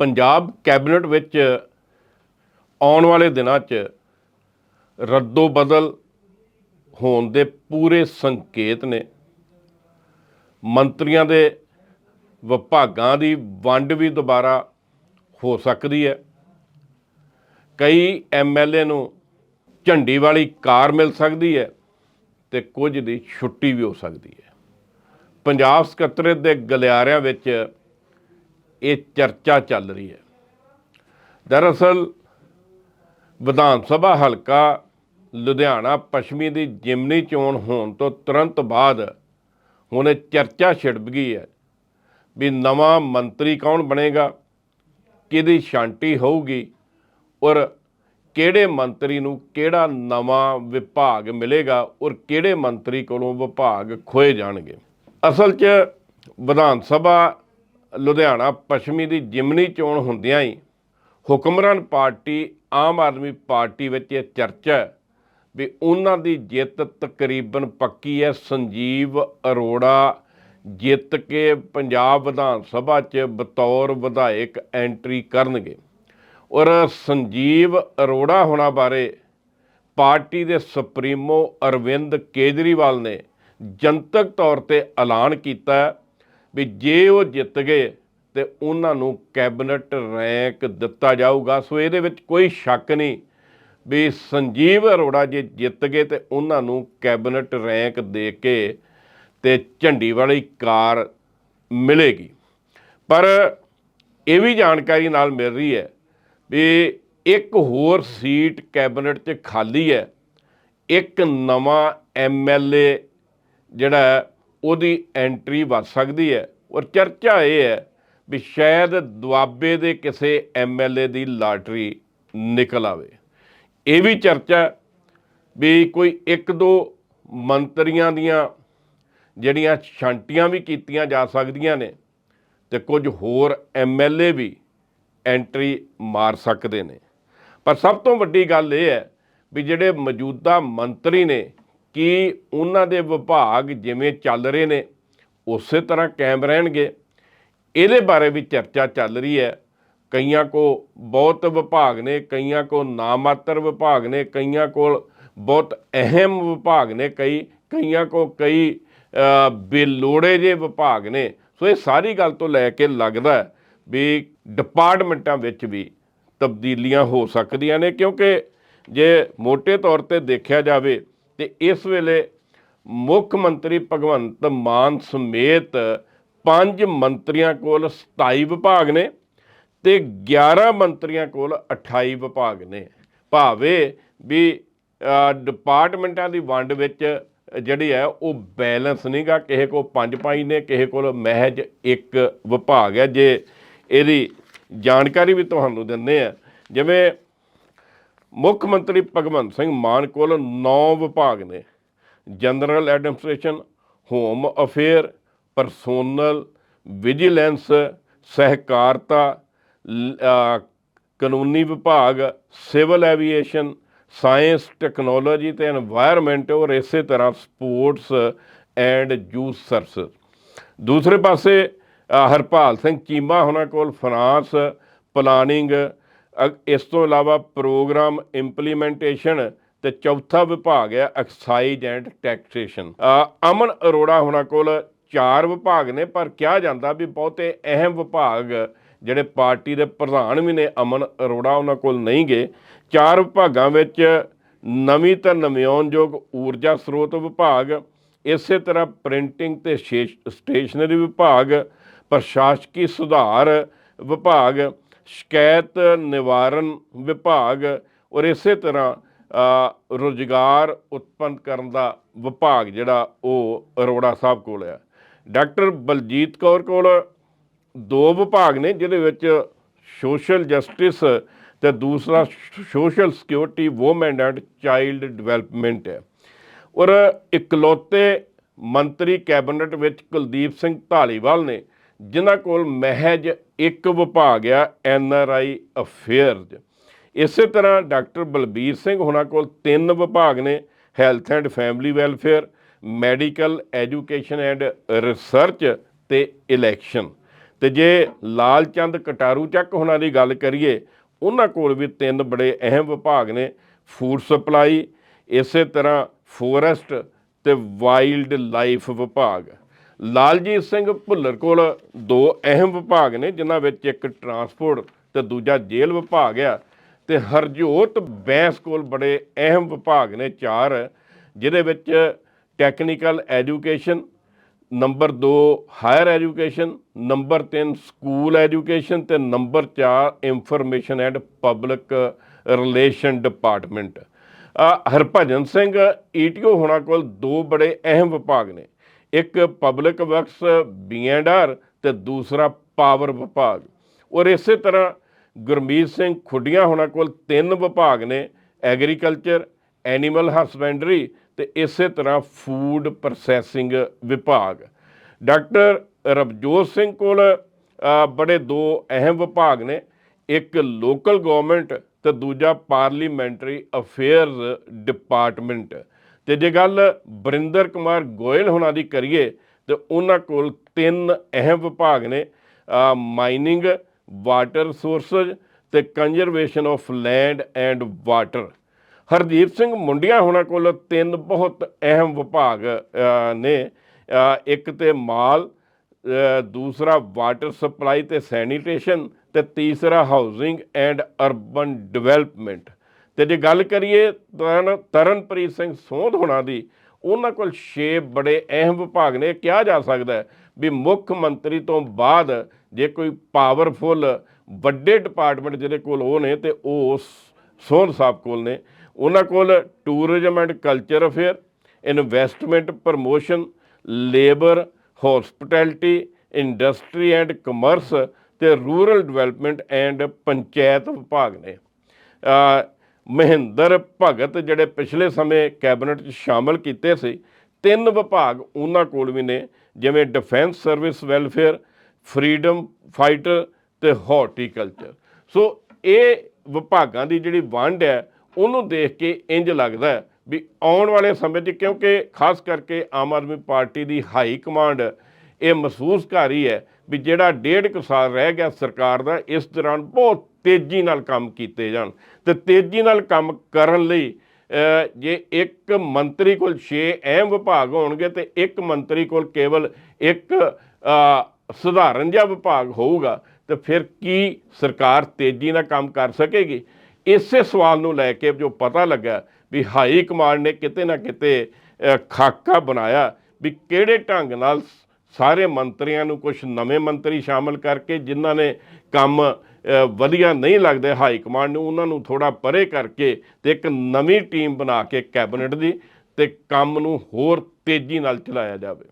Punjab cabinet ਵਿੱਚ ਆਉਣ ਵਾਲੇ ਦਿਨਾਂ 'ਚ ਰੱਦੋ ਬਦਲ ਹੋਣ ਦੇ ਪੂਰੇ ਸੰਕੇਤ ਨੇ। ਮੰਤਰੀਆਂ ਦੇ ਵਿਭਾਗਾਂ ਦੀ ਵੰਡ ਵੀ ਦੁਬਾਰਾ ਹੋ ਸਕਦੀ ਹੈ। ਕਈ ਐਮਐਲਏ ਨੂੰ ਝੰਡੀ ਵਾਲੀ ਕਾਰ ਮਿਲ ਸਕਦੀ ਹੈ ਤੇ ਕੁਝ ਦੀ ਛੁੱਟੀ ਵੀ ਹੋ ਸਕਦੀ ਹੈ। ਪੰਜਾਬ ਸਕੱਤਰੇਤ ਦੇ ਗਲਿਆਰਿਆਂ ਵਿੱਚ ਇਹ ਚਰਚਾ ਚੱਲ ਰਹੀ ਹੈ। ਦਰਅਸਲ, ਵਿਧਾਨ ਸਭਾ ਹਲਕਾ ਲੁਧਿਆਣਾ ਪੱਛਮੀ ਦੀ ਜਿਮਨੀ ਚੋਣ ਹੋਣ ਤੋਂ ਤੁਰੰਤ ਬਾਅਦ ਹੁਣ ਇਹ ਚਰਚਾ ਛਿੜ ਗਈ ਹੈ ਵੀ ਨਵਾਂ ਮੰਤਰੀ ਕੌਣ ਬਣੇਗਾ, ਕਿਹਦੀ ਸ਼ਾਂਟੀ ਹੋਊਗੀ ਔਰ ਕਿਹੜੇ ਮੰਤਰੀ ਨੂੰ ਕਿਹੜਾ ਨਵਾਂ ਵਿਭਾਗ ਮਿਲੇਗਾ ਔਰ ਕਿਹੜੇ ਮੰਤਰੀ ਕੋਲੋਂ ਵਿਭਾਗ ਖੋਏ ਜਾਣਗੇ। ਅਸਲ 'ਚ ਵਿਧਾਨ ਸਭਾ ਲੁਧਿਆਣਾ ਪੱਛਮੀ ਦੀ ਜਿਮਨੀ ਚੋਣ ਹੁੰਦਿਆਂ ਹੀ ਹੁਕਮਰਾਨ ਪਾਰਟੀ, ਆਮ ਆਦਮੀ ਪਾਰਟੀ ਵਿੱਚ ਇਹ ਚਰਚਾ ਵੀ ਉਹਨਾਂ ਦੀ ਜਿੱਤ ਤਕਰੀਬਨ ਪੱਕੀ ਹੈ। ਸੰਜੀਵ ਅਰੋੜਾ ਜਿੱਤ ਕੇ ਪੰਜਾਬ ਵਿਧਾਨ ਸਭਾ 'ਚ ਬਤੌਰ ਵਿਧਾਇਕ ਐਂਟਰੀ ਕਰਨਗੇ। ਔਰ ਸੰਜੀਵ ਅਰੋੜਾ ਹੋਣਾ ਬਾਰੇ ਪਾਰਟੀ ਦੇ ਸੁਪਰੀਮੋ ਅਰਵਿੰਦ ਕੇਜਰੀਵਾਲ ਨੇ ਜਨਤਕ ਤੌਰ ਤੇ ਐਲਾਨ ਕੀਤਾ ਵੀ ਜੇ ਉਹ ਜਿੱਤ ਗਏ ਤੇ ਉਹਨਾਂ ਨੂੰ ਕੈਬਨਿਟ ਰੈਂਕ ਦਿੱਤਾ ਜਾਊਗਾ। ਸੋ ਇਹਦੇ ਵਿੱਚ ਕੋਈ ਸ਼ੱਕ ਨਹੀਂ ਵੀ ਸੰਜੀਵ ਅਰੋੜਾ ਜੇ ਜਿੱਤ ਗਏ ਤੇ ਉਹਨਾਂ ਨੂੰ ਕੈਬਨਿਟ ਰੈਂਕ ਦੇ ਕੇ ਤੇ ਝੰਡੀ ਵਾਲੀ ਕਾਰ ਮਿਲੇਗੀ। ਪਰ ਇਹ ਵੀ ਜਾਣਕਾਰੀ ਨਾਲ ਮਿਲ ਰਹੀ ਹੈ ਵੀ ਇੱਕ ਹੋਰ ਸੀਟ ਕੈਬਨਿਟ 'ਚ ਖਾਲੀ ਹੈ। ਇੱਕ ਨਵਾਂ ਐਮਐਲਏ ਜਿਹੜਾ ਉਹਦੀ ਐਂਟਰੀ ਵੱਧ ਸਕਦੀ ਹੈ ਔਰ ਚਰਚਾ ਇਹ ਹੈ ਵੀ ਸ਼ਾਇਦ ਦੁਆਬੇ ਦੇ ਕਿਸੇ ਐਮਐਲਏ ਦੀ ਲਾਟਰੀ ਨਿਕਲ ਆਵੇ। ਇਹ ਵੀ ਚਰਚਾ ਵੀ ਕੋਈ ਇੱਕ ਦੋ ਮੰਤਰੀਆਂ ਦੀਆਂ ਜਿਹੜੀਆਂ ਛਾਂਟੀਆਂ ਵੀ ਕੀਤੀਆਂ ਜਾ ਸਕਦੀਆਂ ਨੇ ਤੇ ਕੁਝ ਹੋਰ ਐਮਐਲਏ ਵੀ ਐਂਟਰੀ ਮਾਰ ਸਕਦੇ ਨੇ। ਪਰ ਸਭ ਤੋਂ ਵੱਡੀ ਗੱਲ ਇਹ ਹੈ ਵੀ ਜਿਹੜੇ ਮੌਜੂਦਾ ਮੰਤਰੀ ਨੇ ਕਿ ਉਹਨਾਂ ਦੇ ਵਿਭਾਗ ਜਿਵੇਂ ਚੱਲ ਰਹੇ ਨੇ, ਉਸੇ ਤਰ੍ਹਾਂ ਕਾਇਮ ਰਹਿਣਗੇ। ਇਹਦੇ ਬਾਰੇ ਵੀ ਚਰਚਾ ਚੱਲ ਰਹੀ ਹੈ। ਕਈਆਂ ਕੋ ਬਹੁਤ ਵਿਭਾਗ ਨੇ, ਕਈਆਂ ਕੋ ਨਾਮਾਤਰ ਵਿਭਾਗ ਨੇ, ਕਈਆਂ ਕੋਲ ਬਹੁਤ ਅਹਿਮ ਵਿਭਾਗ ਨੇ ਕਈ, ਕਈਆਂ ਕੋ ਕਈ ਬੇਲੋੜੇ ਜੇ ਵਿਭਾਗ ਨੇ। ਸੋ ਇਹ ਸਾਰੀ ਗੱਲ ਤੋਂ ਲੈ ਕੇ ਲੱਗਦਾ ਵੀ ਡਿਪਾਰਟਮੈਂਟਾਂ ਵਿੱਚ ਵੀ ਤਬਦੀਲੀਆਂ ਹੋ ਸਕਦੀਆਂ ਨੇ, ਕਿਉਂਕਿ ਜੇ ਮੋٹے ਤੌਰ ਤੇ ਦੇਖਿਆ ਜਾਵੇ ਤੇ ਇਸ ਵੇਲੇ ਮੁੱਖ ਮੰਤਰੀ ਭਗਵੰਤ ਮਾਨ ਸਮੇਤ ਪੰਜ ਮੰਤਰੀਆਂ ਕੋਲ 27 ਵਿਭਾਗ ਨੇ ਤੇ 11 ਮੰਤਰੀਆਂ ਕੋਲ 28 ਵਿਭਾਗ ਨੇ। ਭਾਵੇਂ ਵੀ ਡਿਪਾਰਟਮੈਂਟਾਂ ਦੀ ਵੰਡ ਵਿੱਚ ਜਿਹੜੀ ਹੈ ਉਹ ਬੈਲੈਂਸ ਨਹੀਂਗਾ ਕਿਸੇ ਕੋਲ ਪੰਜ ਪਾਈ ਨੇ, ਕਿਸੇ ਕੋਲ ਮਹਿਜ ਇੱਕ ਵਿਭਾਗ ਹੈ। ਜੇ ਇਹਦੀ ਜਾਣਕਾਰੀ ਵੀ ਤੁਹਾਨੂੰ ਦਿੰਦੇ ਆ ਜਿਵੇਂ ਮੁੱਖ ਮੰਤਰੀ ਭਗਵੰਤ ਸਿੰਘ ਮਾਨ ਕੋਲ ਨੌ ਵਿਭਾਗ ਨੇ। General administration, home affair, personnel vigilance, ਸਹਿਕਾਰਤਾ ਕਾਨੂੰਨੀ ਵਿਭਾਗ, ਸਿਵਲ ਐਵੀਏਸ਼ਨ, ਸਾਇੰਸ, ਟੈਕਨੋਲੋਜੀ ਤੇ এনवायरमेंट ਔਰ ਇਸੇ ਤਰ੍ਹਾਂ ਸਪੋਰਟਸ ਐਂਡ ਜੂਸ ਸਰਵਿਸ ਦੂਸਰੇ ਪਾਸੇ ਹਰਪਾਲ ਸਿੰਘ ਚੀਮਾ ਹੋਣਾ ਕੋਲ ਫਾਈਨਾਂਸ ਪਲਾਨਿੰਗ ਇਸ ਤੋਂ ਇਲਾਵਾ ਪ੍ਰੋਗਰਾਮ ਇੰਪਲੀਮੈਂਟੇਸ਼ਨ ਤੇ ਚੌਥਾ ਵਿਭਾਗ ਹੈ excise and taxation. Aman Arora ਉਹਨਾਂ ਕੋਲ ਚਾਰ ਵਿਭਾਗ ਨੇ, ਪਰ ਕਿਹਾ ਜਾਂਦਾ ਵੀ ਬਹੁਤੇ ਅਹਿਮ ਵਿਭਾਗ ਜਿਹੜੇ ਪਾਰਟੀ ਦੇ ਪ੍ਰਧਾਨ ਵੀ ਨੇ, ਅਮਨ ਅਰੋੜਾ ਉਹਨਾਂ ਕੋਲ ਨਹੀਂ ਗਏ। ਚਾਰ ਵਿਭਾਗਾਂ ਵਿੱਚ ਨਵੀਂ ਤਾਂ ਨਵਿਆਉਣਯੋਗ ਊਰਜਾ ਸਰੋਤ ਵਿਭਾਗ, ਇਸੇ ਤਰ੍ਹਾਂ ਪ੍ਰਿੰਟਿੰਗ ਤੇ ਸ਼ੇਸ਼- ਸਟੇਸ਼ਨਰੀ ਵਿਭਾਗ, ਪ੍ਰਸ਼ਾਸਕੀ ਸੁਧਾਰ ਵਿਭਾਗ ਸ਼ਿਕਾਇਤ ਨਿਵਾਰਨ ਵਿਭਾਗ ਔਰ ਇਸੇ ਤਰ੍ਹਾਂ ਅ, ਰੁਜ਼ਗਾਰ ਉਤਪੰਨ ਕਰਨ ਦਾ ਵਿਭਾਗ ਜਿਹੜਾ ਉਹ ਅਰੋੜਾ ਸਾਹਿਬ ਕੋਲ ਆ। ਡਾਕਟਰ ਬਲਜੀਤ ਕੌਰ ਕੋਲ ਦੋ ਵਿਭਾਗ ਨੇ ਜਿਹਦੇ ਵਿੱਚ ਸੋਸ਼ਲ ਜਸਟਿਸ ਤੇ ਦੂਸਰਾ social security women and child development ਹੈ। ਔਰ ਇਕਲੌਤੇ ਮੰਤਰੀ ਕੈਬਨਿਟ ਵਿੱਚ ਕੁਲਦੀਪ ਸਿੰਘ ਢਾਲੀਵਾਲ ਨੇ ਜਿਨ੍ਹਾਂ ਕੋਲ ਮਹਿਜ ਇੱਕ ਵਿਭਾਗ ਆ, ਐਨ ਆਰ ਆਈ ਅਫੇਅਰਜ਼। ਇਸੇ ਤਰ੍ਹਾਂ ਡਾਕਟਰ ਬਲਬੀਰ ਸਿੰਘ ਹੁਣਾਂ ਕੋਲ ਤਿੰਨ ਵਿਭਾਗ ਨੇ, health and family welfare, medical, education and research ਤੇ ਇਲੈਕਸ਼ਨ। ਤੇ ਜੇ ਲਾਲ ਚੰਦ ਕਟਾਰੂ ਚੱਕ ਹੁਣਾਂ ਦੀ ਗੱਲ ਕਰੀਏ, ਉਹਨਾਂ ਕੋਲ ਵੀ ਤਿੰਨ ਬੜੇ ਅਹਿਮ ਵਿਭਾਗ ਨੇ, ਫੂਡ ਸਪਲਾਈ, ਇਸੇ ਤਰ੍ਹਾਂ ਫੋਰੈਸਟ ਤੇ ਵਾਈਲਡ ਲਾਈਫ ਵਿਭਾਗ। ਲਾਲਜੀਤ ਸਿੰਘ ਭੁੱਲਰ ਕੋਲ ਦੋ ਅਹਿਮ ਵਿਭਾਗ ਨੇ, ਜਿਨ੍ਹਾਂ ਵਿੱਚ ਇੱਕ ਟਰਾਂਸਪੋਰਟ ਤੇ ਦੂਜਾ ਜੇਲ੍ਹ ਵਿਭਾਗ ਆ। ਤੇ ਹਰਜੋਤ ਬੈਂਸ ਕੋਲ ਬੜੇ ਅਹਿਮ ਵਿਭਾਗ ਨੇ ਚਾਰ, ਜਿਹਦੇ ਵਿੱਚ technical education, number 2 higher education, number 3 school education ਤੇ number 4 information and public relation department. Harbhajan Singh ETO ਹੋਣਾ ਕੋਲ ਦੋ ਬੜੇ ਅਹਿਮ ਵਿਭਾਗ ਨੇ। ਇੱਕ ਪਬਲਿਕ ਵਰਕਸ ਬੀਐਂਡਆਰ ਤੇ ਦੂਸਰਾ ਪਾਵਰ ਵਿਭਾਗ। ਔਰ ਇਸੇ ਤਰ੍ਹਾਂ ਗੁਰਮੀਤ ਸਿੰਘ ਖੁੱਡੀਆਂ ਹੋਣਾ ਕੋਲ ਤਿੰਨ ਵਿਭਾਗ ਨੇ, ਐਗਰੀਕਲਚਰ, ਐਨੀਮਲ ਹਸਬੈਂਡਰੀ ਤੇ ਇਸੇ ਤਰ੍ਹਾਂ ਫੂਡ ਪ੍ਰੋਸੈਸਿੰਗ ਵਿਭਾਗ। ਡਾਕਟਰ ਰਵਜੋਤ ਸਿੰਘ ਕੋਲ ਬੜੇ ਦੋ ਅਹਿਮ ਵਿਭਾਗ ਨੇ, ਇੱਕ ਲੋਕਲ ਗਵਰਨਮੈਂਟ ਤੇ ਦੂਜਾ ਪਾਰਲੀਮੈਂਟਰੀ ਅਫੇਅਰਸ ਡਿਪਾਰਟਮੈਂਟ। ਤੇ ਜੇ ਗੱਲ ਬਰਿੰਦਰ ਕੁਮਾਰ ਗੋਇਲ ਹੋਣਾ ਦੀ ਕਰੀਏ, ਤੇ ਉਹਨਾਂ ਕੋਲ ਤਿੰਨ ਅਹਿਮ ਵਿਭਾਗ ਨੇ ਮਾਈਨਿੰਗ, ਵਾਟਰ ਸੋਰਸਜ਼ ਤੇ conservation of land and water. Hardeep Singh Mundian ਹੋਣਾ ਕੋਲ ਤਿੰਨ ਬਹੁਤ ਅਹਿਮ ਵਿਭਾਗ ਨੇ ਇੱਕ ਤੇ ਮਾਲ ਦੂਸਰਾ ਵਾਟਰ ਸਪਲਾਈ ਤੇ ਸੈਨੀਟੇਸ਼ਨ ਤੇ ਤੀਸਰਾ ਹਾਊਸਿੰਗ ਐਂਡ ਅਰਬਨ ਡਿਵੈਲਪਮੈਂਟ। ਤੇ ਜੇ ਗੱਲ ਕਰੀਏ ਤਰਨ ਤਰਨਪ੍ਰੀਤ ਸਿੰਘ ਸੋਧ ਹੋਣਾ ਦੀ, ਉਹਨਾਂ ਕੋਲ 6 ਬੜੇ ਅਹਿਮ ਵਿਭਾਗ ਨੇ। ਕਿਹਾ ਜਾ ਸਕਦਾ ਵੀ ਮੁੱਖ ਮੰਤਰੀ ਤੋਂ ਬਾਅਦ ਜੇ ਕੋਈ ਪਾਵਰਫੁਲ ਵੱਡੇ ਡਿਪਾਰਟਮੈਂਟ ਜਿਹਦੇ ਕੋਲ ਉਹ ਨੇ ਤੇ ਉਹ ਸ- ਸਾਹਿਬ ਕੋਲ ਨੇ। ਉਹਨਾਂ ਕੋਲ tourism and culture affair, investment promotion, labour, hospitality, industry and commerce ਤੇ ਰੂਰਲ ਡਿਵੈਲਪਮੈਂਟ ਐਂਡ ਪੰਚਾਇਤ ਵਿਭਾਗ ਨੇ। ਮਹਿੰਦਰ ਭਗਤ ਜਿਹੜੇ ਪਿਛਲੇ ਸਮੇਂ ਕੈਬਨਿਟ 'ਚ ਸ਼ਾਮਲ ਕੀਤੇ ਸੀ, ਤਿੰਨ ਵਿਭਾਗ ਉਹਨਾਂ ਕੋਲ ਵੀ ਨੇ, ਜਿਵੇਂ defence service welfare, freedom fighter ਤੇ ਹਾਰਟੀਕਲਚਰ। ਸੋ ਇਹ ਵਿਭਾਗਾਂ ਦੀ ਜਿਹੜੀ ਵੰਡ ਹੈ, ਉਹਨੂੰ ਦੇਖ ਕੇ ਇੰਜ ਲੱਗਦਾ ਹੈ ਵੀ ਆਉਣ ਵਾਲੇ ਸਮੇਂ 'ਚ ਕਿਉਂਕਿ ਖਾਸ ਕਰਕੇ ਆਮ ਆਦਮੀ ਪਾਰਟੀ ਦੀ ਹਾਈ ਕਮਾਂਡ ਇਹ ਮਹਿਸੂਸ ਕਰ ਰਹੀ ਹੈ ਵੀ ਜਿਹੜਾ ਡੇਢ ਕੁ ਸਾਲ ਰਹਿ ਗਿਆ ਸਰਕਾਰ ਦਾ, ਇਸ ਦੌਰਾਨ ਬਹੁਤ ਤੇਜ਼ੀ ਨਾਲ ਕੰਮ ਕੀਤੇ ਜਾਣ। ਤੇ ਤੇਜ਼ੀ ਨਾਲ ਕੰਮ ਕਰਨ ਲਈ ਜੇ ਇੱਕ ਮੰਤਰੀ ਕੋਲ 6 ਅਹਿਮ ਵਿਭਾਗ ਹੋਣਗੇ, ਤੇ ਇੱਕ ਮੰਤਰੀ ਕੋਲ ਕੇਵਲ ਇੱਕ ਸਧਾਰਨ ਜਿਹਾ ਵਿਭਾਗ ਹੋਊਗਾ, ਤੇ ਫਿਰ ਕੀ ਸਰਕਾਰ ਤੇਜ਼ੀ ਨਾਲ ਕੰਮ ਕਰ ਸਕੇਗੀ? ਇਸੇ ਸਵਾਲ ਨੂੰ ਲੈ ਕੇ ਜੋ ਪਤਾ ਲੱਗਾ ਵੀ ਹਾਈ ਕਮਾਂਡ ਨੇ ਕਿਤੇ ਨਾ ਕਿਤੇ ਖਾਕਾ ਬਣਾਇਆ ਵੀ ਕਿਹੜੇ ਢੰਗ ਨਾਲ ਸਾਰੇ ਮੰਤਰੀਆਂ ਨੂੰ ਕੁਝ ਨਵੇਂ ਮੰਤਰੀ ਸ਼ਾਮਲ ਕਰਕੇ ਜਿਨ੍ਹਾਂ ਨੇ ਕੰਮ ਵਧੀਆ ਨਹੀਂ ਲੱਗਦੇ ਹਾਈ ਕਮਾਂਡ ਨੂੰ, ਉਹਨਾਂ ਨੂੰ ਥੋੜਾ ਪਰੇ ਕਰਕੇ ਤੇ ਇੱਕ ਨਵੀਂ ਟੀਮ ਬਣਾ ਕੇ ਕੈਬਨਿਟ ਦੀ ਤੇ ਕੰਮ ਨੂੰ ਹੋਰ ਤੇਜ਼ੀ ਨਾਲ ਚਲਾਇਆ ਜਾਵੇ।